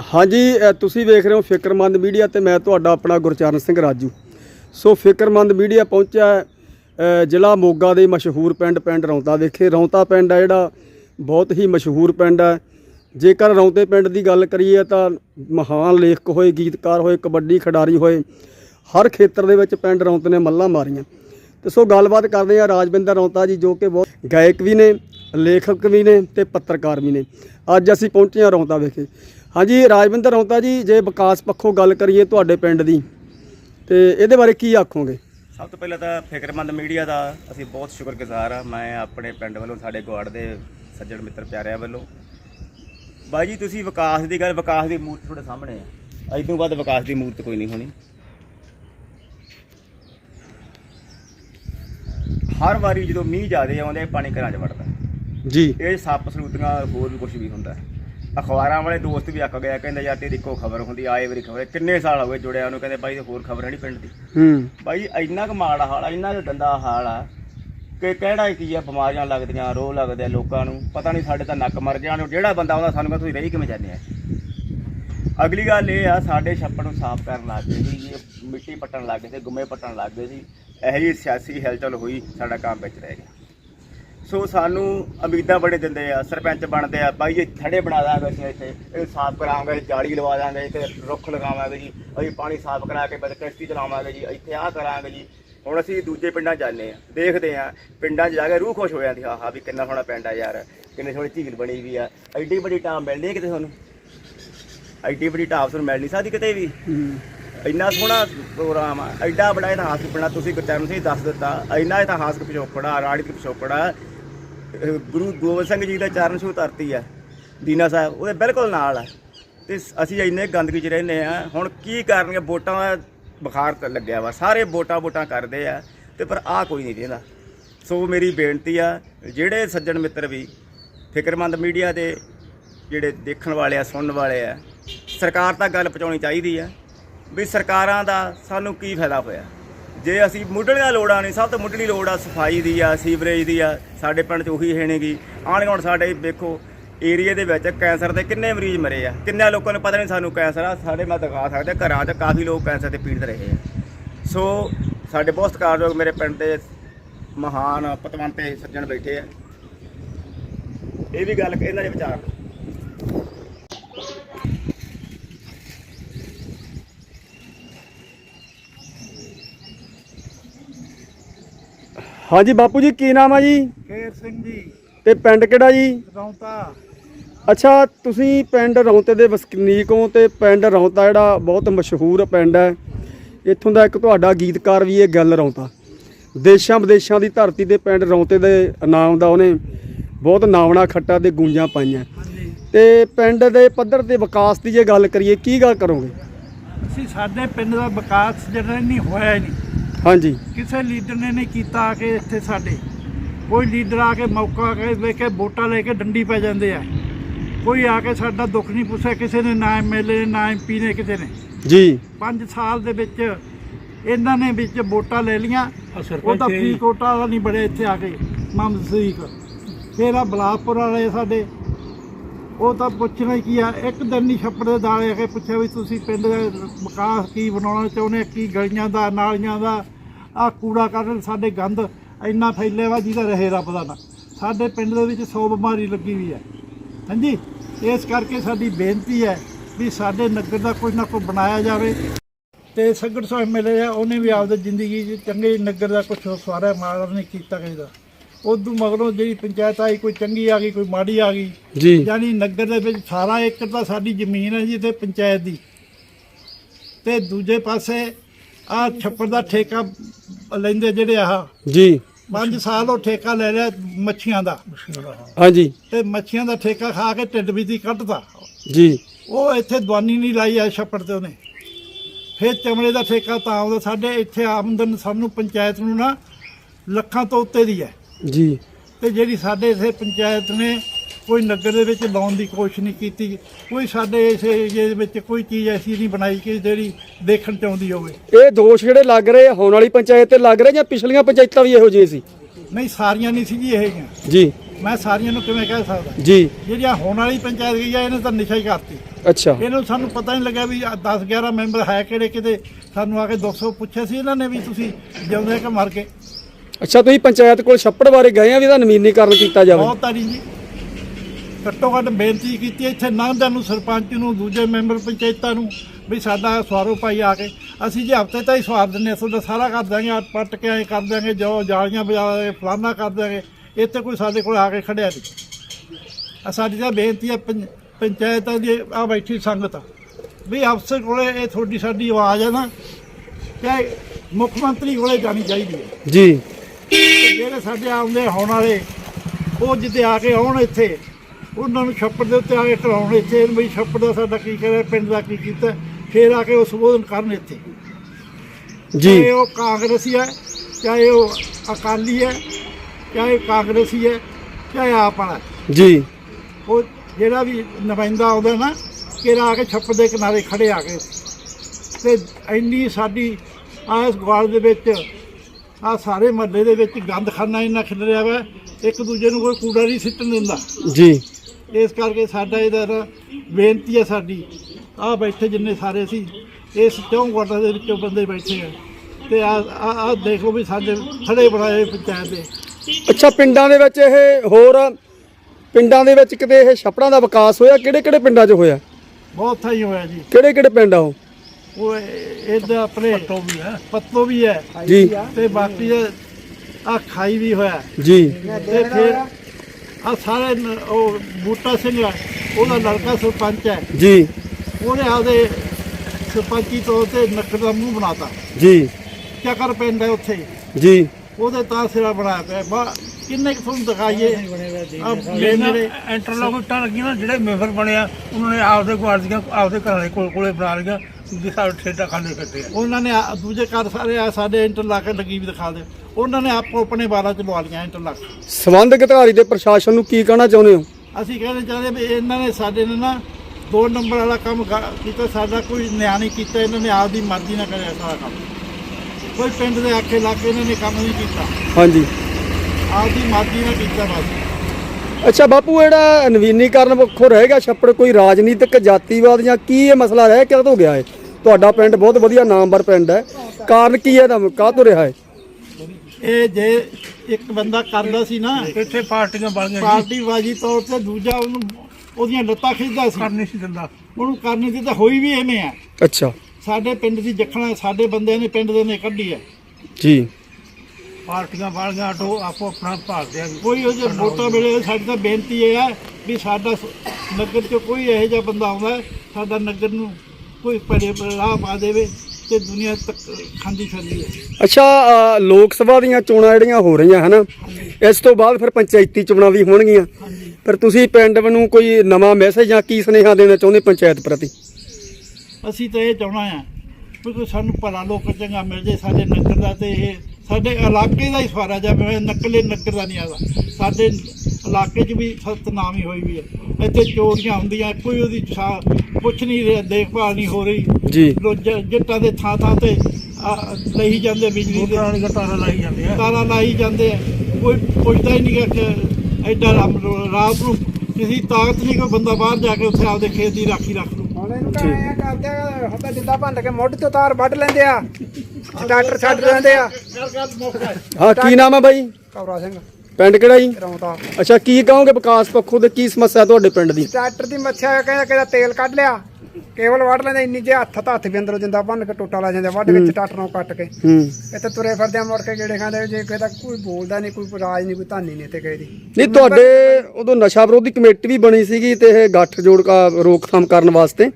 ਹਾਂਜੀ ਅ, ਤੁਸੀਂ ਵੇਖ ਰਹੇ ਹੋ ਫਿਕਰਮੰਦ ਮੀਡੀਆ ਤੇ ਮੈਂ ਤੁਹਾਡਾ ਆਪਣਾ ਗੁਰਚਰਨ ਸਿੰਘ ਰਾਜੂ। ਸੋ ਫਿਕਰਮੰਦ ਮੀਡੀਆ ਪਹੁੰਚਿਆ ਹੈ, ਅ, ਜ਼ਿਲ੍ਹਾ ਮੋਗਾ ਦੇ ਮਸ਼ਹੂਰ ਪਿੰਡ ਪਿੰਡ ਰੌਂਤਾ ਵੇਖੇ। ਰੌਂਤਾ ਪਿੰਡ ਹੈ ਜਿਹੜਾ ਬਹੁਤ ਹੀ ਮਸ਼ਹੂਰ ਪਿੰਡ ਹੈ ਜੇਕਰ ਰੌਂਤੇ ਪਿੰਡ ਦੀ ਗੱਲ ਕਰੀਏ ਤਾਂ ਮਹਾਨ ਲੇਖਕ ਹੋਏ ਗੀਤਕਾਰ ਹੋਏ ਕਬੱਡੀ ਖਿਡਾਰੀ ਹੋਏ ਹਰ ਖੇਤਰ ਦੇ ਵਿੱਚ ਪਿੰਡ ਰੌਂਤ ਨੇ ਮੱਲਾਂ ਮਾਰੀਆਂ। ਤੇ ਸੋ ਗੱਲਬਾਤ ਕਰਦੇ ਆ ਰਾਜਵਿੰਦਰ ਰੌਂਤਾ ਜੀ ਜੋ ਕਿ ਬਹੁਤ ਗਾਇਕ ਵੀ ਨੇ ਲੇਖਕ ਵੀ ਨੇ ਤੇ ਪੱਤਰਕਾਰ ਵੀ ਨੇ। ਅੱਜ ਅਸੀਂ ਪਹੁੰਚੇ ਹਾਂ ਰੌਂਤਾ ਵਿਖੇ। ਹਾਂਜੀ ਰਾਜਵਿੰਦਰ ਰੌਂਤਾ ਜੀ ਜੇ ਵਿਕਾਸ ਪੱਖੋਂ ਗੱਲ ਕਰੀਏ ਤੁਹਾਡੇ ਪਿੰਡ ਦੀ ਤੇ ਇਹਦੇ ਬਾਰੇ ਕੀ ਆਖੋਗੇ? ਸਭ ਤੋਂ ਪਹਿਲਾਂ ਤਾਂ ਫਿਕਰਮੰਦ ਮੀਡੀਆ ਦਾ ਅਸੀਂ ਬਹੁਤ ਸ਼ੁਕਰਗੁਜ਼ਾਰ ਆ ਮੈਂ ਆਪਣੇ ਪਿੰਡ ਵੱਲੋਂ ਸਾਡੇ ਗੁਆੜ ਦੇ ਸੱਜਣ ਮਿੱਤਰ ਪਿਆਰਿਆਂ ਵੱਲੋਂ। ਬਾਈ ਜੀ ਤੁਸੀਂ ਵਿਕਾਸ ਦੀ ਗੱਲ ਵਿਕਾਸ ਦੀ ਮੂਰਤ ਤੁਹਾਡੇ ਸਾਹਮਣੇ ਆ। ਅੱਜ ਤੋਂ ਬਾਅਦ ਵਿਕਾਸ ਦੀ ਮੂਰਤ ਕੋਈ ਨਹੀਂ ਹੋਣੀ। ਹਰ ਵਾਰੀ ਜਦੋਂ ਮੀਂਹ ਜ਼ਿਆਦੇ ਆਉਂਦੇ ਪਾਣੀ ਘਰਾਂ 'ਚ ਵੜਦਾ। ਜੀ। ਇਹ ਸੱਪ ਸਲੂਤੀਆਂ ਹੋਰ ਵੀ ਕੁਝ ਵੀ ਹੁੰਦਾ। ਅਖਬਾਰਾਂ ਵਾਲੇ ਦੋਸਤ ਵੀ ਅੱਕ ਗਿਆ ਕਹਿੰਦੇ ਯਾਰ ਤੇਰੀ ਇੱਕੋ ਖਬਰ ਹੁੰਦੀ ਆਏ ਵਾਰੀ ਖਬਰ ਕਿੰਨੇ ਸਾਲ ਹੋ ਗਏ ਜੁੜਿਆ ਉਹਨੂੰ ਕਹਿੰਦੇ ਬਾਈ ਹੋਰ ਖਬਰ ਨਹੀਂ ਪਿੰਡ ਦੀ। ਹੂੰ। ਬਾਈ ਇੰਨਾ ਕੁ ਮਾੜਾ ਹਾਲ ਆ ਇੰਨਾ ਕੁ ਗੰਦਾ ਹਾਲ ਆ ਕਿ ਕਿਹੜਾ ਕੀ ਆ ਬਿਮਾਰੀਆਂ ਲੱਗਦੀਆਂ ਰੋਹ ਲੱਗਦੇ ਆ ਲੋਕਾਂ ਨੂੰ ਪਤਾ ਨਹੀਂ ਸਾਡੇ ਤਾਂ ਨੱਕ ਮਰ ਗਿਆ ਨੂੰ ਜਿਹੜਾ ਬੰਦਾ ਆਉਂਦਾ ਸਾਨੂੰ ਕਹਿੰਦਾ ਤੁਸੀਂ ਰਹੀ ਕਿਵੇਂ ਜਾਂਦੇ ਆ। ਅਗਲੀ ਗੱਲ ਇਹ ਆ ਸਾਡੇ ਛੱਪੜ ਨੂੰ ਸਾਫ਼ ਕਰਨ ਲੱਗ ਗਏ ਸੀ ਮਿੱਟੀ ਪੱਟਣ ਲੱਗ ਗਏ ਸੀ ਗੁੰਮੇ ਪੱਟਣ ਲੱਗ ਗਏ ਸੀ ਇਹੋ ਜਿਹੀ ਸਿਆਸੀ ਹਲਚਲ ਹੋਈ ਸਾਡਾ ਕੰਮ ਵਿੱਚ ਰਹਿ ਗਿਆ। ਸੋ ਸਾਨੂੰ ਉਮੀਦਾਂ ਬੜੇ ਦਿੰਦੇ ਆ, ਸਰਪੰਚ ਬਣਦੇ ਆ, ਬਾਈ ਇਹ ਥੜੇ ਬਣਾ ਦਾਂਗੇ ਅਸੀਂ ਇੱਥੇ। ਇਹ ਸਾਫ਼ ਕਰਾਵਾਂਗੇ ਜਾਲੀ ਲਵਾ ਦਾਂਗੇ, ਇੱਥੇ ਰੁੱਖ ਲਗਾਵਾਂਗੇ ਜੀ, ਅਸੀਂ ਪਾਣੀ ਸਾਫ਼ ਕਰਾ ਕੇ ਬਦ ਕਿਸ਼ਤੀ ਚਲਾਵਾਂਗੇ ਜੀ, ਇੱਥੇ ਆਹ ਕਰਾਂਗੇ ਜੀ। ਹੁਣ ਅਸੀਂ ਦੂਜੇ ਪਿੰਡਾਂ 'ਚ ਜਾਂਦੇ ਆ, ਦੇਖਦੇ ਆ, ਪਿੰਡਾਂ 'ਚ ਜਾ ਕੇ ਰੂਹ ਖੁਸ਼ ਹੋ ਜਾਂਦੀ ਆਹਾ ਵੀ ਕਿੰਨਾ ਸੋਹਣਾ ਪਿੰਡ ਆ ਯਾਰ, ਕਿੰਨੀ ਸੋਹਣੀ ਝੀਲ ਬਣੀ ਵੀ ਆ। ਐਡੀ ਵੱਡੀ ਟਾਮ ਮਿਲਣੀ ਹੈ ਕਿਤੇ ਤੁਹਾਨੂੰ? ਐਡੀ ਵੱਡੀ ਟਾਪ ਤੁਹਾਨੂੰ ਮਿਲ ਨਹੀਂ ਸਕਦੀ ਕਿਤੇ ਵੀ। ਇੰਨਾ ਸੋਹਣਾ ਪ੍ਰੋਗਰਾਮ ਆ, ਐਡਾ ਬੜਾ ਇਤਿਹਾਸ ਪਿੰਡਾ ਤੁਸੀਂ ਗੁਰਚਰਨ ਸਿੰਘ ਦੱਸ ਦਿੱਤਾ, ਇੰਨਾ ਇਤਿਹਾਸਕ ਪਿਛੋਕੜਾ ਰਾੜੀ ਪਿਛੋਕੜਾ ਅਹ ਗੁਰੂ ਗੋਬਿੰਦ ਸਿੰਘ ਜੀ ਦਾ ਚਰਨ ਛੂਹ ਧਰਤੀ ਆ, ਦੀਨਾ ਸਾਹਿਬ, ਉਹਦੇ ਬਿਲਕੁਲ ਨਾਲ ਆ। ਤੇ ਅਸੀਂ ਇੰਨੇ ਗੰਦਗੀ 'ਚ ਰਹਿੰਦੇ ਆ, ਹੁਣ ਕੀ ਕਰਨਗੇ, ਵੋਟਾਂ ਦਾ ਬੁਖਾਰ ਤਾਂ ਲੱਗਿਆ ਵਾ, ਸਾਰੇ ਵੋਟਾਂ ਵੋਟਾਂ ਕਰਦੇ ਆ, ਤੇ ਪਰ ਆ ਕੋਈ ਨਹੀਂ ਦੇਂਦਾ। ਸੋ ਮੇਰੀ ਬੇਨਤੀ ਆ, ਜਿਹੜੇ ਸੱਜਣ ਮਿੱਤਰ ਵੀ ਫਿਕਰਮੰਦ ਮੀਡੀਆ ਦੇ ਜਿਹੜੇ ਦੇਖਣ ਵਾਲੇ ਆ, ਸੁਣਨ ਵਾਲੇ ਆ, ਸਰਕਾਰ ਤੱਕ ਗੱਲ ਪਹੁੰਚਾਉਣੀ ਚਾਹੀਦੀ ਆ, ਵੀ ਸਰਕਾਰਾਂ ਦਾ ਸਾਨੂੰ ਕੀ ਫਾਇਦਾ ਹੋਇਆ? ਜੇ ਅਸੀਂ ਮੁੱਢਲੀਆਂ ਲੋੜਾਂ ਨਹੀਂ, ਸਭ ਤੋਂ ਮੁੱਢਲੀ ਲੋੜ ਆ ਸਫ਼ਾਈ ਦੀ ਆ, ਸੀਵਰੇਜ ਦੀ ਆ, ਸਾਡੇ ਪਿੰਡ 'ਚ ਉਹੀ ਹੈਣੇਗੀ ਆਣ ਹੁਣ ਸਾਡੇ ਵੇਖੋ, ਏਰੀਏ ਦੇ ਵਿੱਚ ਕੈਂਸਰ ਦੇ ਕਿੰਨੇ ਮਰੀਜ਼ ਮਰੇ ਆ। ਕਿੰਨੇ ਲੋਕਾਂ ਨੂੰ ਪਤਾ ਨਹੀਂ ਸਾਨੂੰ ਕੈਂਸਰ ਆ, ਸਾਡੇ ਮੈਂ ਦਿਖਾ ਸਕਦਾ, ਘਰਾਂ 'ਚ ਕਾਫੀ ਲੋਕ ਕੈਂਸਰ ਦੇ ਪੀੜਤ ਰਹੇ ਆ। ਸੋ, ਸਾਡੇ ਬਹੁਤ ਸਤਿਕਾਰਯੋਗ ਮੇਰੇ ਪਿੰਡ ਦੇ ਮਹਾਨ ਪਤਵੰਤੇ ਸੱਜਣ ਬੈਠੇ ਆ। ਇਹ ਵੀ ਗੱਲ ਇਹਨਾਂ ਦੇ ਵਿਚਾਰ। ਹਾਂਜੀ ਬਾਪੂ ਜੀ ਕੀ ਨਾਮ ਆ ਜੀ? ਕੇਰ ਸਿੰਘ ਜੀ। ਤੇ ਪਿੰਡ ਕਿਹੜਾ ਜੀ? ਰੌਂਤਾ। ਅੱਛਾ ਤੁਸੀਂ ਪਿੰਡ ਰੌਂਤੇ ਦੇ ਵਸਨੀਕ ਹੋ ਤੇ ਪਿੰਡ ਰੌਂਤਾ ਜਿਹੜਾ ਬਹੁਤ ਮਸ਼ਹੂਰ ਪਿੰਡ ਹੈ। ਇੱਥੋਂ ਦਾ ਇੱਕ ਤੁਹਾਡਾ ਗੀਤਕਾਰ ਵੀ ਹੈ ਗੱਲ ਰੌਂਤਾ। ਦੇਸ਼ਾਂ ਵਿਦੇਸ਼ਾਂ ਦੀ ਧਰਤੀ ਤੇ ਪਿੰਡ ਰੌਂਤੇ ਦੇ ਨਾਮ ਦਾ ਉਹਨੇ ਬਹੁਤ ਨਾਵਣਾ ਖੱਟਾ ਤੇ ਗੂੰਜਾਂ ਪਾਈਆਂ। ਤੇ ਪਿੰਡ ਦੇ ਪੱਧਰ ਤੇ ਵਿਕਾਸ ਦੀ ਜੇ ਗੱਲ ਕਰੀਏ ਕੀ ਗੱਲ ਕਰੋਗੇ? ਅਸੀਂ ਸਾਡੇ ਪਿੰਡ ਦਾ ਵਿਕਾਸ ਜਿਹੜਾ ਨਹੀਂ ਹੋਇਆ ਨਹੀਂ। ਹਾਂਜੀ। ਕਿਸੇ ਲੀਡਰ ਨੇ ਨਹੀਂ ਕੀਤਾ ਆ ਕੇ ਇੱਥੇ ਸਾਡੇ। ਕੋਈ ਲੀਡਰ ਆ ਕੇ ਮੌਕਾ ਆ ਕੇ ਵੋਟਾਂ ਲੈ ਕੇ ਡੰਡੀ ਪੈ ਜਾਂਦੇ ਆ। ਕੋਈ ਆ ਕੇ ਸਾਡਾ ਦੁੱਖ ਨਹੀਂ ਪੁੱਛਿਆ ਕਿਸੇ ਨੇ ਨਾ ਐਮਐਲਏ ਨੇ ਨਾ ਐਮਪੀ ਨੇ ਕਿਸੇ ਨੇ। ਜੀ। 5 ਸਾਲ ਦੇ ਵਿੱਚ ਇਹਨਾਂ ਨੇ ਵਿੱਚ ਵੋਟਾਂ ਲੈ ਲੀਆਂ ਉਹ ਤਾਂ ਫੀ ਕੋਟਾ ਦਾ ਨਹੀਂ ਬੜੇ ਇੱਥੇ ਆ ਕੇ ਮੁਹੰਮਦ ਸਦੀਕ। ਫਿਰ ਆ ਬਲਾਪੁਰ ਵਾਲੇ ਸਾਡੇ। ਉਹ ਤਾਂ ਪੁੱਛਣਾ ਹੀ ਕੀ ਆ ਇੱਕ ਦਿਨ ਨਹੀਂ ਛੱਪੜ ਦੇ ਦਾਲੇ ਆ ਕੇ ਪੁੱਛਿਆ ਵੀ ਤੁਸੀਂ ਪਿੰਡ ਦਾ ਵਿਕਾਸ ਕੀ ਬਣਾਉਣਾ ਚਾਹੁੰਦੇ ਆ, ਕੀ ਗਲੀਆਂ ਦਾ ਨਾਲੀਆਂ ਦਾ ਆ ਕੂੜਾ ਕਰਨ ਸਾਡੇ ਗੰਦ ਇੰਨਾ ਫੈਲਿਆ ਵਾ ਜਿਹਦਾ ਰਹੇ ਰੱਬ ਦਾ ਨਾ। ਸਾਡੇ ਪਿੰਡ ਦੇ ਵਿੱਚ 100 ਬਿਮਾਰੀ ਲੱਗੀ ਹੋਈ ਹੈ। ਹਾਂਜੀ? ਇਸ ਕਰਕੇ ਸਾਡੀ ਬੇਨਤੀ ਹੈ ਵੀ ਸਾਡੇ ਨਗਰ ਦਾ ਕੋਈ ਨਾ ਕੋਈ ਬਣਾਇਆ ਜਾਵੇ ਤੇ ਸੰਗਤ ਸਾਹਿਬ ਮਿਲੇ ਆ ਉਹਨੇ ਵੀ ਆਪਦੀ ਜ਼ਿੰਦਗੀ 'ਚ ਚੰਗੇ ਨਗਰ ਦਾ ਕੁਝ ਸਵਾਰਿਆ ਮਾੜਾ ਨਹੀਂ ਕੀਤਾ ਕਿਸੇ ਦਾ। ਉਦੋਂ ਮਗਰੋਂ ਜਿਹੜੀ ਪੰਚਾਇਤ ਆਈ ਕੋਈ ਚੰਗੀ ਆ ਗਈ ਕੋਈ ਮਾੜੀ ਆ ਗਈ। ਜੀ। ਯਾਨੀ ਨਗਰ ਦੇ ਵਿੱਚ ਸਾਰਾ ਏਕੜ ਤਾਂ ਸਾਡੀ ਜ਼ਮੀਨ ਹੈ ਜੀ ਤੇ ਪੰਚਾਇਤ ਦੀ। ਤੇ ਦੂਜੇ ਪਾਸੇ ਆ ਛੱਪੜ ਦਾ ਠੇਕਾ ਲੈਂਦੇ ਜਿਹੜੇ ਆਹ ਜੀ। 5 ਸਾਲ ਉਹ ਠੇਕਾ ਲੈ ਲਿਆ ਮੱਛੀਆਂ ਦਾ। ਹਾਂਜੀ। ਤੇ ਮੱਛੀਆਂ ਦਾ ਠੇਕਾ ਖਾ ਕੇ ਢਿੱਡ ਵੀ ਦੀ ਕੱਢਦਾ ਜੀ। ਉਹ ਇੱਥੇ ਦਵਾਨੀ ਨਹੀਂ ਲਾਈ ਆ ਛੱਪੜ ਤੇ ਉਹਨੇ। ਫਿਰ ਚਮੜੇ ਦਾ ਠੇਕਾ ਤਾਂ ਆਉਂਦਾ ਸਾਡੇ ਇੱਥੇ ਆਮਦਨ ਸਾਨੂੰ ਪੰਚਾਇਤ ਨੂੰ ਨਾ ਲੱਖਾਂ ਤੋਂ ਉੱਤੇ ਦੀ ਹੈ। ਜੀ। ਤੇ ਜਿਹੜੀ ਸਾਡੇ ਇੱਥੇ ਪੰਚਾਇਤ ਨੇ ਕੋਈ ਨਗਰ ਦੇ ਵਿੱਚ ਲਾਉਣ ਦੀ ਕੋਸ਼ਿਸ਼ ਨਹੀਂ ਕੀਤੀ। ਕੋਈ ਸਾਡੇ ਇਸ ਏਰੀਏ ਦੇ ਵਿੱਚ ਕੋਈ ਚੀਜ਼ ਐਸੀ ਨਹੀਂ ਬਣਾਈ ਕਿ ਜਿਹੜੀ ਦੇਖਣ ਚ ਆਉਂਦੀ ਹੋਵੇ। ਇਹ ਦੋਸ਼ ਜਿਹੜੇ ਲੱਗ ਰਹੇ ਆ, ਹੋਣ ਵਾਲੀ ਪੰਚਾਇਤ ਤੇ ਲੱਗ ਰਹੇ ਜਾਂ ਪਿਛਲੀਆਂ ਪੰਚਾਇਤਾਂ ਵੀ ਇਹੋ ਜਿਹੀਆਂ ਸੀ? ਨਹੀਂ ਸਾਰੀਆਂ ਨਹੀਂ ਸੀ ਜੀ ਇਹ ਜੀ। ਮੈਂ ਸਾਰੀਆਂ ਨੂੰ ਕਿਵੇਂ ਕਹਿ ਸਕਦਾ? ਜੀ। ਜਿਹੜੀਆਂ ਹੋਣ ਵਾਲੀ ਪੰਚਾਇਤ ਗਈ ਆ ਇਹਨੇ ਤਾਂ ਨਿਸ਼ਾ ਹੀ ਕਰਤੀ। ਅੱਛਾ। ਇਹਨੂੰ ਸਾਨੂੰ ਪਤਾ ਨਹੀਂ ਲੱਗਿਆ ਵੀ 10 11 ਮੈਂਬਰ ਹੈ ਕਿਹੜੇ ਕਿਤੇ। ਸਾਨੂੰ ਆ ਕੇ 200 ਪੁੱਛਿਆ ਸੀ ਇਹਨਾਂ ਨੇ ਵੀ ਤੁਸੀਂ ਜਿਉਂਦੇ ਕਿ ਮਰ ਗਏ। ਅੱਛਾ ਤੁਸੀਂ ਪੰਚਾਇਤ ਕੋਲ ਛੱਪੜ ਬਾਰੇ ਗਏ ਆ ਵੀ ਇਹਦਾ ਨਵੀਨੀਕਰਨ ਕੀਤਾ ਜਾਵੇ? ਬਹੁਤ ਤਾਰੀ ਜੀ। ਘੱਟੋ ਘੱਟ ਬੇਨਤੀ ਕੀਤੀ ਇੱਥੇ ਨਾਂਦਿਆਂ ਨੂੰ ਸਰਪੰਚ ਨੂੰ ਦੂਜੇ ਮੈਂਬਰ ਪੰਚਾਇਤਾਂ ਨੂੰ ਵੀ ਸਾਡਾ ਸਵਾਰੋ ਭਾਈ ਆ ਕੇ ਅਸੀਂ ਜੇ ਹਫ਼ਤੇ ਤਾਂ ਹੀ ਸਵਾਰ ਦਿੰਨੇ ਆ ਤੁਹਾਡਾ ਸਾਰਾ ਕਰ ਦਾਂਗੇ ਆਹ ਪੱਟ ਕੇ ਐ ਕਰ ਦਾਂਗੇ ਜੋ ਜਾਲੀਆਂ ਬਜਾ ਦਾਂਗੇ ਫਲਾਨਾ ਕਰ ਦਾਂਗੇ ਇੱਥੇ ਕੋਈ ਸਾਡੇ ਕੋਲ ਆ ਕੇ ਖੜਿਆ ਨਹੀਂ। ਸਾਡੀ ਤਾਂ ਬੇਨਤੀ ਹੈ ਪੰਚ- ਪੰਚਾਇਤਾਂ ਦੀ ਆ ਬੈਠੀ ਸੰਗਤ ਵੀ ਅਫਸਰ ਕੋਲੇ ਇਹ ਤੁਹਾਡੀ ਸਾਡੀ ਆਵਾਜ਼ ਹੈ ਨਾ ਕਿ ਮੁੱਖ ਮੰਤਰੀ ਕੋਲੇ ਜਾਣੀ ਚਾਹੀਦੀ ਹੈ। ਜੀ। ਜਿਹੜੇ ਸਾਡੇ ਆਉਂਦੇ ਹੋਣ ਵਾਲੇ ਉਹ ਜਿੱਤੇ ਆ ਕੇ ਆਉਣ ਇੱਥੇ ਉਹਨਾਂ ਨੂੰ ਛੱਪੜ ਦੇ ਉੱਤੇ ਆ ਕੇ ਕਰਾਉਣ ਇੱਥੇ ਵੀ ਛੱਪੜ ਦਾ ਸਾਡਾ ਕੀ ਕਰਿਆ ਪਿੰਡ ਦਾ ਕੀ ਕੀਤਾ ਫੇਰ ਆ ਕੇ ਉਹ ਸੰਬੋਧਨ ਕਰਨ ਇੱਥੇ। ਜੀ। ਉਹ ਕਾਂਗਰਸੀ ਹੈ ਚਾਹੇ ਉਹ ਅਕਾਲੀ ਹੈ ਚਾਹੇ ਕਾਂਗਰਸੀ ਹੈ ਚਾਹੇ ਆਪ ਵਾਲਾ। ਹੈ। ਜੀ। ਉਹ ਜਿਹੜਾ ਵੀ ਨੁਮਾਇੰਦਾ ਆਉਂਦਾ ਨਾ ਕਿਹੜਾ ਆ ਕੇ ਛੱਪੜ ਦੇ ਕਿਨਾਰੇ ਖੜੇ ਆ ਕੇ। ਤੇ ਇੰਨੀ ਸਾਡੀ ਆਸ ਗਵਾਲ ਦੇ ਵਿੱਚ ਆ ਸਾਰੇ ਮਹੱਲੇ ਦੇ ਵਿੱਚ ਗੰਦਖਾਨਾ ਇੰਨਾ ਖਿਲਰਿਆ ਵਾ ਇੱਕ ਦੂਜੇ ਨੂੰ ਕੋਈ ਕੂੜਾ ਨਹੀਂ ਸਿੱਟਣ ਦਿੰਦਾ। ਜੀ। ਇਸ ਕਰਕੇ ਸਾਡਾ ਇਹਦਾ ਬੇਨਤੀ ਹੈ ਸਾਡੀ ਆ ਬੈਠੇ ਜਿੰਨੇ ਸਾਰੇ ਸੀ ਇਸ ਚੌਂ ਗੁਆਟਾਂ ਦੇ ਵਿੱਚੋਂ ਬੰਦੇ ਬੈਠੇ ਆ। ਤੇ ਆ ਆ ਦੇਖੋ ਵੀ ਸਾਡੇ ਖੜੇ ਬਣਾਏ ਪੰਚਾਇਤ ਦੇ। ਅੱਛਾ ਪਿੰਡਾਂ ਦੇ ਵਿੱਚ ਇਹ ਹੋਰ ਪਿੰਡਾਂ ਦੇ ਵਿੱਚ ਕਿਤੇ ਇਹ ਛੱਪੜਾਂ ਦਾ ਵਿਕਾਸ ਹੋਇਆ? ਕਿਹੜੇ ਕਿਹੜੇ ਪਿੰਡਾਂ 'ਚ ਹੋਇਆ? ਬਹੁਤ ਥਾਈ ਹੋਇਆ ਜੀ। ਕਿਹੜੇ ਕਿਹੜੇ ਪਿੰਡ ਆ ਉਹ? ਉਹ ਇਹਦਾ ਆਪਣੇ ਪੱਤੋ ਵੀ ਹੈ। ਪੱਤੋ ਵੀ ਹੈ। ਜੀ। ਤੇ ਬਾਕੀ ਆ ਖਾਈ ਵੀ ਹੋਇਆ। ਜੀ। ਤੇ ਫਿਰ ਆ ਸਾਰੇ ਨ- ਉਹ ਬੂਟਾ ਸਿੰਘ ਆ ਉਹਦਾ ਲੜਕਾ ਸਰਪੰਚ ਹੈ। ਜੀ। ਉਹਨੇ ਆਪਦੇ ਸਰਪੰਚੀ ਤੌਰ ਤੇ ਨੱਕ ਦਾ ਮੂੰਹ ਬਣਾਤਾ। ਜੀ। ਚੱਕਰ ਪਿੰਡ ਹੈ ਉੱਥੇ। ਜੀ। ਉਹਦੇ ਤਾਂ ਸਿਰਾ ਬਣਾਇਆ ਪਿਆ। ਬਾ ਕਿੰਨੇ ਕੁ ਤੁਹਾਨੂੰ ਦਿਖਾਈਏ? ਆ ਮੇਰੇ ਇੰਟਰਲੋਕ ਇੱਟਾਂ ਲੱਗੀਆਂ ਨਾ ਜਿਹੜੇ ਮੈਂਬਰ ਬਣਿਆ ਉਹਨਾਂ ਨੇ ਆਪਦੇ ਗੁਆਰ ਦੀਆਂ ਆਪਦੇ ਘਰਾਂ ਦੇ ਕੋਲ ਕੋਲੇ ਬਣਾ ਲਈਆਂ। ਜਿਸ ਸਾਡੇ ਠੇਡਾ ਖਾਂਦੇ ਫਿਰਦੇ ਆ ਉਹਨਾਂ ਨੇ ਆ- ਦੂਜੇ ਘਰ ਸਾਰੇ ਆ ਸਾਡੇ ਇੰਟਰਲਾਕ ਲੱਗੀ ਵੀ ਦਿਖਾ ਦਿਓ। ਉਹਨਾਂ ਨੇ ਆਪੋ ਆਪਣੇ ਬਾਰਾਂ ਚ ਲਵਾ ਲਈਆਂ ਇੰਟਰਲਾਕ ਸੰਬੰਧਿਤ ਅਧਿਕਾਰੀ ਤੇ ਪ੍ਰਸ਼ਾਸਨ ਨੂੰ ਕੀ ਕਹਿਣਾ ਚਾਹੁੰਦੇ ਹੋ? ਅਸੀਂ ਕਹਿੰਦੇ ਚਾਹੁੰਦੇ ਵੀ ਇਹਨਾਂ ਨੇ ਸਾਡੇ ਨੇ ਨਾ ਦੋ ਨੰਬਰ ਵਾਲਾ ਕੰਮ ਗਾ- ਕੀਤਾ ਸਾਡਾ ਕੋਈ ਨਿਆਂ ਨਹੀਂ ਕੀਤਾ ਇਹਨਾਂ ਨੇ ਆਪਦੀ ਮਰਜ਼ੀ ਨਾਲ ਕਰਿਆ ਸਾਰਾ ਕੰਮ। ਕੋਈ ਪਿੰਡ ਦੇ ਆਖੇ ਲਾ ਕੇ ਇਹਨਾਂ ਨੇ ਕੰਮ ਨਹੀਂ ਕੀਤਾ। ਹਾਂਜੀ। ਆਪਦੀ ਮਰਜ਼ੀ ਨਾਲ ਕੀਤਾ ਬਸ। ਅੱਛਾ ਬਾਪੂ ਜਿਹੜਾ ਨਵੀਨੀਕਰਨ ਪੱਖੋਂ ਰਹੇਗਾ ਛੱਪੜ ਕੋਈ ਰਾਜਨੀਤਿਕ ਜਾਤੀਵਾਦ ਜਾਂ ਕੀ ਇਹ ਮਸਲਾ ਰਹਿ ਕਿਉਂ ਤੋਂ ਗਿਆ ਹੈ ਤੁਹਾਡਾ ਪਿੰਡ ਬਹੁਤ ਵਧੀਆ ਨਾਮਵਰ ਪਿੰਡ ਹੈ। ਕਾਰਨ ਕੀ ਹੈ ਇਹਦਾ ਕਾਹ ਤੋਂ ਰਿਹਾ ਹੈ ਇਹ ਜੇ ਇੱਕ ਬੰਦਾ ਕਰਦਾ ਸੀ ਨਾ ਇੱਥੇ ਪਾਰਟੀਆਂ ਬਣ ਗਈਆਂ ਜੀ। ਪਾਰਟੀਬਾਜ਼ੀ ਤੌਰ ਤੇ ਦੂਜਾ ਉਹਨੂੰ ਉਹਦੀਆਂ ਲੱਤਾਂ ਖਿੱਚਦਾ ਸੀ। ਕਰ ਨਹੀਂ ਸੀ ਦਿੰਦਾ। ਉਹਨੂੰ ਕਰਨੀ ਤੇ ਤਾਂ ਹੋਈ ਵੀ ਐਵੇਂ ਆ। ਅੱਛਾ। ਸਾਡੇ ਪਿੰਡ ਦੀ ਜਖਣਾ ਸਾਡੇ ਬੰਦਿਆਂ ਨੇ ਪਿੰਡ ਦੇ ਨੇ ਕੱਢੀ ਹੈ ਜੀ। ਪਾਰਟੀਆਂ ਬਣ ਗਈਆਂ ਆਟੋ ਆਪੋ ਆਪਣਾ ਭਾਲਦੇ ਆ ਕੋਈ ਉਹ ਜੇ ਵੋਟਾਂ ਵੇਲੇ ਸਾਡੀ ਤਾਂ ਬੇਨਤੀ ਇਹ ਹੈ ਵੀ ਸਾਡਾ ਸ- ਨਗਰ 'ਚ ਕੋਈ ਇਹੋ ਜਿਹਾ ਬੰਦਾ ਆਉਂਦਾ ਸਾਡਾ ਨਗਰ ਨੂੰ ਕੋਈ ਪਰੇ ਰਾਹ ਪਾ ਦੇਵੇ। ਤੇ ਦੁਨੀਆ ਤੱਕ ਖਾਂਦੀ ਫਿਰਦੀ ਹੈ। ਅੱਛਾ ਅ, ਲੋਕ ਸਭਾ ਦੀਆਂ ਚੋਣਾਂ ਜਿਹੜੀਆਂ ਹੋ ਰਹੀਆਂ ਹਨ ਇਸ ਤੋਂ ਬਾਅਦ ਫਿਰ ਪੰਚਾਇਤੀ ਚੋਣਾਂ ਵੀ ਹੋਣਗੀਆਂ। ਫਿਰ ਤੁਸੀਂ ਪਿੰਡ ਨੂੰ ਕੋਈ ਨਵਾਂ ਮੈਸੇਜ ਜਾਂ ਕੀ ਸੁਨੇਹਾ ਦੇਣਾ ਚਾਹੁੰਦੇ ਪੰਚਾਇਤ ਪ੍ਰਤੀ? ਅਸੀਂ ਤਾਂ ਇਹ ਚਾਹਣਾ ਆ ਕੋਈ ਸਾਨੂੰ ਭਲਾ ਲੋਕ ਚੰਗਾ ਮਿਲ ਜੇ ਸਾਡੇ ਨਗਰ ਦਾ ਤੇ ਇਹ ਸਾਡੇ ਇਲਾਕੇ ਦਾ ਹੀ ਸਵਾਰਾ ਜਾਵੇ ਨਕਲੇ ਨਗਰ ਦਾ ਨਹੀਂ ਆਦਾ ਸਾਡੇ ਇਲਾਕੇ 'ਚ ਵੀ ਸਤਨਾਮੀ ਹੋਈ ਵੀ ਹੈ। ਇੱਥੇ ਚੋਰੀਆਂ ਹੁੰਦੀਆਂ ਕੋਈ ਉਹਦੀ ਛਾ- ਕੁਛ ਨਹੀਂ ਰਿਹਾ, ਦੇਖਭਾਲ ਨਹੀਂ ਹੋ ਰਹੀ। ਜੀ। ਲੋ ਜ- ਜੱਟਾਂ ਦੇ ਥਾਂ ਥਾਂ ਤੇ ਲਈ ਜਾਂਦੇ ਬਿਜਲੀ ਦੇ। ਤਾਰਾਂ ਲਾਈ ਜਾਂਦੇ ਆ। ਤਾਰਾਂ ਲਾਈ ਜਾਂਦੇ ਆ। ਕੋਈ ਪੁੱਛਦਾ ਹੀ ਨਹੀਂ ਕਿ ਐਡਾ ਰਾਮ- ਰਾਤ ਨੂੰ ਕਿਸੇ ਤਾਕਤ ਨਹੀਂ ਕੋਈ ਬੰਦਾ ਬਾਹਰ ਜਾ ਕੇ ਉੱਥੇ ਆਪਦੇ ਖੇਤ ਦੀ ਰਾਖੀ ਰੱਖ ਲੂ ਹੁਣ ਇਹਨੂੰ ਤਾਂ ਐਂ ਕਰਦੇ ਆ ਹੁੰਦਾ ਜਿੱਦਾਂ ਭੰਨ ਕੇ ਮੁੱਢ ਤੋਂ ਤਾਰ ਵੱਢ ਲੈਂਦੇ ਆ ਡਾਕਟਰ ਛੱਡ ਲੈਂਦੇ ਆ। ਹਾਂ ਕੀ ਨਾਮ ਹੈ ਬਾਈ? ਕੌਰਾ ਸਿੰਘ। ਪਿੰਡ ਕਿਹੜਾ ਜੀ? ਰੌਂਤਾ। ਅੱਛਾ ਕੀ ਕਹੋਗੇ ਵਿਕਾਸ ਪੱਖੋਂ ਤੇ ਕੀ ਸਮੱਸਿਆ ਤੁਹਾਡੇ ਪਿੰਡ ਦੀ? ਡਾਕਟਰ ਦੀ ਮੱਛਿਆ ਕਹਿੰਦਾ ਕਿਹਦਾ ਤੇਲ ਕੱਢ ਲਿਆ। ਕੇਵਲ ਵੱਢ ਲੈਂਦੇ ਇੰਨੀ ਜੇ ਹੱਥ ਤਾਂ ਹੱਥ ਵੀ ਅੰਦਰੋਂ ਜਿੰਦਾ ਭੰਨ ਕੇ ਟੋਟਾ ਲਾ ਜਾਂਦੇ ਵੱਢ ਵਿੱਚ ਨੂੰ ਕੱਟ ਕੇ। ਹੂੰ। ਇੱਥੇ ਤੁਰੇ ਫਿਰਦੇ ਆ ਮੁੜ ਕੇ ਗੇੜੇ ਖਾਂਦੇ ਜੇ ਕਿਸੇ ਦਾ ਕੋਈ ਬੋਲਦਾ ਨਹੀਂ ਕੋਈ ਰਾਜ ਨਹੀਂ ਕੋਈ ਧਾਨੀ ਨਹੀਂ ਤੇ ਕਿਸੇ ਦੀ। ਨਹੀਂ ਤੁਹਾਡੇ ਉਦੋਂ ਨਸ਼ਾ ਵਿਰੋਧੀ ਕਮੇਟੀ ਵੀ ਬਣੀ ਸੀਗੀ ਤੇ ਇਹ ਗੱਠ ਜੋੜ ਕਾ ਰੋਕਥਾਮ ਕਰਨ ਵਾਸਤੇ।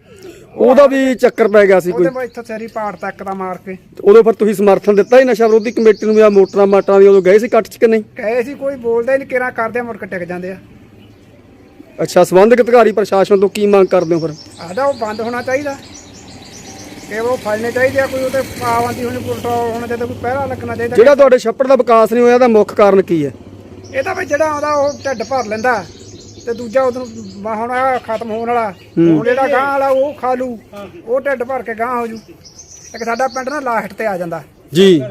ਉਹਦਾ ਵੀ ਚੱਕਰ ਪੈ ਗਿਆ ਸੀ ਕੋਈ। ਉਹਦੇ ਬਾਅਦ ਇੱਥੋਂ ਸੈਰੀ ਪਾੜ ਤੱਕ ਦਾ ਮਾਰ ਕੇ। ਉਦੋਂ ਫਿਰ ਤੁਸੀਂ ਸਮਰਥਨ ਦਿੱਤਾ ਹੀ ਨਸ਼ਾ ਵਿਰੋਧੀ ਕਮੇਟੀ ਨੂੰ ਆ ਮੋਟਰਾਂ ਮਾਟਰਾਂ ਦੀ ਉਦੋਂ ਗਏ ਸੀ ਇਕੱਠ ਚ ਕਿ ਨਹੀਂ? ਕਹੇ ਸੀ ਕੋਈ ਬੋਲਦਾ ਹੀ ਨਹੀਂ ਕਿਹੜਾ ਕਰਦੇ ਆ, ਮੁੜ ਕੇ ਟਿਕ ਜਾਂਦੇ ਆ। ਅੱਛਾ ਸੰਬੰਧਿਤ ਅਧਿਕਾਰੀ ਪ੍ਰਸ਼ਾਸਨ ਤੋਂ ਕੀ ਮੰਗ ਕਰਦੇ ਹੋ ਫਿਰ? ਆਦਾ ਉਹ ਬੰਦ ਹੋਣਾ ਚਾਹੀਦਾ। ਕੇਵਲ ਉਹ ਫੜਨੇ ਚਾਹੀਦੇ ਆ ਕੋਈ ਉਹਤੇ ਪਾਬੰਦੀ ਹੋਣੀ ਕੰਟਰੋਲ ਹੋਣਾ ਚਾਹੀਦਾ ਕੋਈ ਪਹਿਰਾ ਲੱਗਣਾ ਚਾਹੀਦਾ। ਜਿਹੜਾ ਤੁਹਾਡੇ ਛੱਪੜ ਦਾ ਵਿਕਾਸ ਨਹੀਂ ਹੋਇਆ ਇਹਦਾ ਮੁੱਖ ਕਾਰਨ ਕੀ ਹੈ? ਇਹ ਤਾਂ ਵੀ ਜਿਹੜਾ ਆਉਂਦਾ ਉਹ ਢਿੱਡ ਭਰ ਲੈਂਦਾ। ਤੇ ਦੂਜਾ ਉਦੋਂ ਹੁਣ ਆਹ ਖਤਮ ਹੋਣ ਵਾਲਾ। ਹੁਣ ਜਿਹੜਾ ਗਾਂ ਵਾਲਾ ਉਹ ਖਾ ਲੂ ਉਹ ਢਿੱਡ ਭਰ ਕੇ ਗਾਂ ਹੋ ਜੂ। ਇੱਕ ਸਾਡਾ ਪਿੰਡ ਨਾ ਲਾਸਟ ਤੇ ਆ ਜਾਂਦਾ। ਜੀ।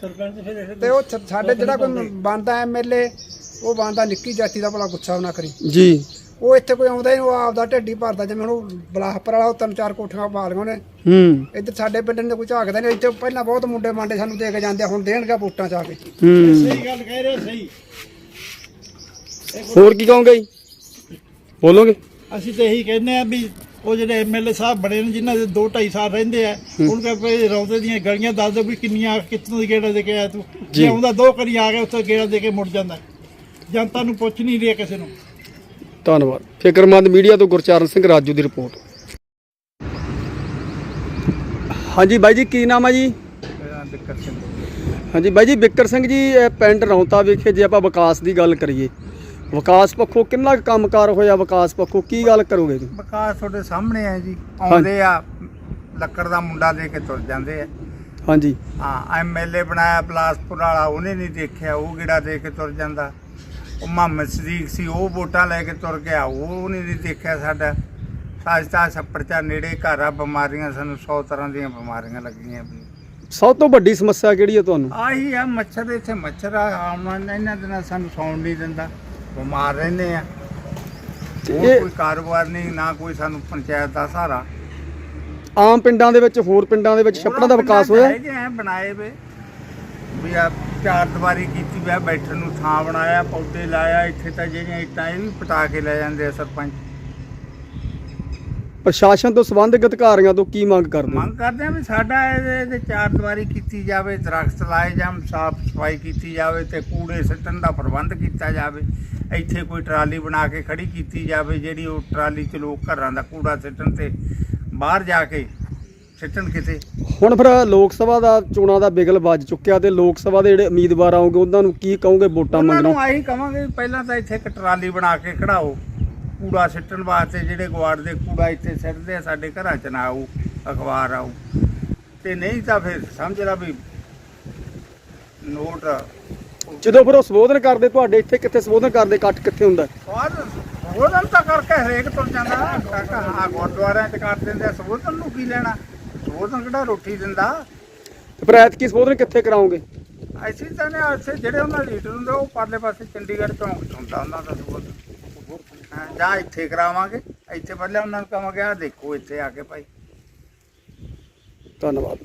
ਸਰਪੰਚ ਫਿਰ ਇਹ ਤੇ ਉਹ ਛ- ਸਾਡੇ ਜਿਹੜਾ ਕੋਈ ਬੰਦਾ ਐਮਐਲਏ ਉਹ ਬੰਦਾ ਨਿੱਕੀ ਜਾਤੀ ਦਾ ਭਲਾ ਗੁੱਸਾ ਨਾ ਕਰੀ। ਜੀ। ਉਹ ਇੱਥੇ ਕੋਈ ਆਉਂਦਾ ਹੀ ਨਹੀਂ ਉਹ ਆਪਦਾ ਢੱਡੀ ਭਰਦਾ ਜਿਵੇਂ ਹੁਣ ਉਹ ਬਲਾਹਪੁਰ ਵਾਲਾ ਉਹ ਤਿੰਨ ਚਾਰ ਕੋਠੀਆਂ ਪਾ ਲਈਆਂ ਉਹਨੇ। ਹੂੰ। ਇੱਧਰ ਸਾਡੇ ਪਿੰਡ ਨੇ ਕੋਈ ਝਾਕਦਾ ਨਹੀਂ ਇੱਥੇ ਪਹਿਲਾਂ ਬਹੁਤ ਮੁੰਡੇ ਮਾਂਡੇ ਸਾਨੂੰ ਦੇ ਕੇ ਜਾਂਦੇ ਆ, ਹੁਣ ਦੇਣਗੇ ਵੋਟਾਂ ਚ ਆ ਕੇ। ਹੂੰ। ਸਹੀ ਗੱਲ ਕਹਿ ਰਹੇ ਸਹੀ। ਹੋਰ ਕੀ ਕਹੋਗੇ? ਜੀ ਬੋਲੋਗੇ? ਅਸੀਂ ਤਾਂ ਇਹੀ ਕਹਿੰਦੇ ਆ ਵੀ ਉਹ ਜਿਹੜੇ ਐਮਐਲਏ ਸਾਹਿਬ ਬੜੇ ਨੇ ਜਿਨ੍ਹਾਂ ਦੇ 2 2.5 ਸਾਲ ਰਹਿੰਦੇ ਆ ਉਹਨਾਂ ਭਈ ਰੌਂਦੇ ਦੀਆਂ ਗਲੀਆਂ ਦੱਸ ਦੇ ਵੀ ਕਿੰਨੀਆਂ ਕਿੱਥੋਂ ਦੀ ਗੇੜਾ ਦੇ ਕੇ ਆਇਆ ਤੂੰ। ਜੇ ਆਉਂਦਾ ਦੋ ਕਰੀ ਆ ਗਿਆ ਉੱਥੇ ਗੇੜਾ ਦੇ ਕੇ ਮੁੜ ਜਾਂਦਾ। ਜਨਤਾ ਨੂੰ ਪੁੱਛ ਨਹੀਂ ਰਿਹਾ ਕਿਸੇ ਨੂੰ। ਧੰਨਵਾਦ। ਫਿਕਰਮੰਦ ਮੀਡੀਆ ਤੋਂ ਗੁਰਚਰਨ ਸਿੰਘ ਰਾਜੂ ਦੀ ਰਿਪੋਰਟ। ਹਾਂਜੀ ਬਾਈ ਜੀ ਕੀ ਨਾਮ ਹੈ ਜੀ? ਹਾਂਜੀ ਬਾਈ ਜੀ ਬਿੱਕਰ ਸਿੰਘ ਜੀ ਪਿੰਡ ਰੌਂਤਾ ਵਿਖੇ ਜੇ ਆਪਾਂ ਵਿਕਾਸ ਦੀ ਗੱਲ ਕਰੀਏ ਵਿਕਾਸ ਪੱਖੋਂ ਕਿੰਨਾ ਕੁ ਕੰਮਕਾਰ ਹੋਇਆ ਵਿਕਾਸ ਪੱਖੋਂ? ਕੀ ਗੱਲ ਕਰੋਗੇ ਜੀ ਵਿਕਾਸ ਤੁਹਾਡੇ ਸਾਹਮਣੇ ਹੈ ਜੀ। ਆਉਂਦੇ ਆ ਲੱਕੜ ਦਾ ਮੁੰਡਾ ਦੇ ਕੇ ਤੁਰ ਜਾਂਦੇ ਆ। ਹਾਂਜੀ। ਹਾਂ ਐਮਐਲਏ ਬਣਾਇਆ ਬਲਾਸਪੁਰ ਵਾਲਾ ਉਹਨੇ ਨਹੀਂ ਦੇਖਿਆ ਉਹ ਗਿੜਾ ਦੇ ਕੇ ਤੁਰ ਜਾਂਦਾ? ਉਹ ਮੁਹੰਮਦ ਸਦੀਕ ਸੀ ਉਹ ਵੋਟਾਂ ਲੈ ਕੇ ਤੁਰ ਗਿਆ ਉਹ ਨਹੀਂ ਨਹੀਂ ਦੇਖਿਆ ਸਾਡਾ। ਸਾਜਤਾ ਛੱਪੜ ਚਾ ਨੇੜੇ ਘਰ ਆ ਬਿਮਾਰੀਆਂ ਸਾਨੂੰ 100 ਤਰ੍ਹਾਂ ਦੀਆਂ ਬਿਮਾਰੀਆਂ ਲੱਗੀਆਂ ਸਭ ਤੋਂ ਵੱਡੀ ਸਮੱਸਿਆ ਕਿਹੜੀ ਹੈ ਤੁਹਾਨੂੰ? ਆਹੀ ਆ ਮੱਛਰ ਇੱਥੇ ਮੱਛਰ ਆ ਆਉਣਾ ਇਹਨਾਂ ਦਿਨਾਂ ਸਾਨੂੰ ਸੌਣ ਨਹੀਂ ਦਿੰਦਾ। ਬਿਮਾਰ ਰਹਿੰਦੇ ਆ। ਤੇ ਹੋਰ ਇਹ ਕੋਈ ਕਾਰੋਬਾਰ ਨਹੀਂ ਨਾ ਕੋਈ ਸਾਨੂੰ ਪੰਚਾਇਤ ਦਾ ਸਹਾਰਾ। ਆਮ ਪਿੰਡਾਂ ਦੇ ਵਿੱਚ ਹੋਰ ਪਿੰਡਾਂ ਦੇ ਵਿੱਚ ਛੱਪੜਾਂ ਦਾ ਵਿਕਾਸ ਹੋਇਆ? ਹੈਗੇ ਆ ਬਣਾਏ ਵੇ। ਵੀ ਆ ਚਾਰ ਦੀਵਾਰੀ ਕੀਤੀ ਵੇ ਬੈਠਣ ਨੂੰ ਥਾਂ ਬਣਾਇਆ ਪੌਦੇ ਲਾਇਆ ਇੱਥੇ ਤਾਂ ਜਿਹੜੀਆਂ ਇੱਟਾਂ ਇਹ ਵੀ ਪਟਾ ਕੇ ਲੈ ਜਾਂਦੇ ਆ ਸਰਪੰਚ। ਪ੍ਰਸ਼ਾਸਨ ਤੋਂ ਸੰਬੰਧਿਤ ਅਧਿਕਾਰੀਆਂ ਤੋਂ ਕੀ ਮੰਗ ਕਰਦੇ ਹੋ? ਮੰਗ ਕਰਦੇ ਆ ਵੀ ਸਾਡਾ ਇਹਦੇ ਇਹਦੇ ਚਾਰ ਦੀਵਾਰੀ ਕੀਤੀ ਜਾਵੇ ਦਰਖਤ ਲਾਏ ਜਾਣ ਸਾਫ਼ ਸਫ਼ਾਈ ਕੀਤੀ ਜਾਵੇ ਤੇ ਕੂੜੇ ਸਿੱਟਣ ਦਾ ਪ੍ਰਬੰਧ ਕੀਤਾ ਜਾਵੇ। ਇੱਥੇ ਕੋਈ ਟਰਾਲੀ ਬਣਾ ਕੇ ਖੜੀ ਕੀਤੀ ਜਾਵੇ ਜਿਹੜੀ ਉਹ ਟਰਾਲੀ 'ਚ ਲੋਕ ਘਰਾਂ ਦਾ ਕੂੜਾ ਸਿੱਟਣ ਤੇ ਬਾਹਰ ਜਾ ਕੇ ਸਿੱਟਣ ਕਿਤੇ। ਹੁਣ ਫਿਰ ਲੋਕ ਸਭਾ ਦਾ ਚੋਣਾਂ ਦਾ ਬਿਗਲ ਵੱਜ ਚੁੱਕਿਆ ਤੇ ਲੋਕ ਸਭਾ ਦੇ ਜਿਹੜੇ ਉਮੀਦਵਾਰ ਆਉਂਗੇ ਉਹਨਾਂ ਨੂੰ ਕੀ ਕਹੋਗੇ ਵੋਟਾਂ ਉਹਨਾਂ ਮੰਗਣੋਂ? ਨੂੰ ਆਹੀ ਕਵਾਂਗੇ ਵੀ ਪਹਿਲਾਂ ਤਾਂ ਇੱਥੇ ਇੱਕ ਟਰਾਲੀ ਬਣਾ ਕੇ ਖੜਾਓ। ਕੂੜਾ ਸਿੱਟਣ ਵਾਸਤੇ ਜਿਹੜੇ ਗਵਾੜ ਦੇ ਕੂੜਾ ਇੱਥੇ ਸਿੱਟਦੇ ਆ ਸਾਡੇ ਘਰਾਂ 'ਚ ਨਾ ਆਊ ਅਖਬਾਰ ਆਊ। ਤੇ ਨਹੀਂ ਤਾਂ ਫਿਰ ਸਮਝ ਲਾ ਵੀ ਨੋਟ ਜਦੋਂ ਫਿਰ ਉਹ ਸੰਬੋਧਨ ਕਰਦੇ ਤੁਹਾਡੇ ਇੱਥੇ ਕਿੱਥੇ ਸੰਬੋਧਨ ਕਰਦੇ ਇਕੱਠ ਕਿੱਥੇ ਹੁੰਦਾ? ਸਬੋਧਨ ਤਾਂ ਕਰਕੇ ਹਰੇਕ ਤੁਰ ਜਾਂਦਾ। ਹਾਂ ਗੁਰਦੁਆਰਿਆਂ 'ਚ ਕਰ ਦਿੰਦੇ ਆ ਸਬੋਧਨ ਨੂੰ ਕੀ ਲੈਣਾ? ਸਬੋਧਨ ਕਿਹੜਾ ਰੋਟੀ ਦਿੰਦਾ? ਤੇ ਫਿਰ ਐਤਕੀ ਸੰਬੋਧਨ ਕਿੱਥੇ ਕਰਾਉਂਗੇ ਅਸੀਂ ਤਾਂ ਨੇ ਜਿਹੜੇ ਉਹਨਾਂ ਲੀਡਰ ਹੁੰਦੇ ਉਹ ਪਰਲੇ ਪਾਸੇ ਚੰਡੀਗੜ੍ਹ ਚੌਂਕ 'ਚ ਹੁੰਦਾ ਉਹਨਾਂ ਦਾ ਸਬੋਧਨ। ਹਾਂ, ਜਾਂ ਇੱਥੇ ਕਰਾਵਾਂਗੇ। ਇੱਥੇ ਪਹਿਲਾਂ ਉਹਨਾਂ ਨੂੰ ਕਹਾਂਗੇ ਆ ਦੇਖੋ ਇੱਥੇ ਆ ਕੇ ਭਾਈ। ਧੰਨਵਾਦ।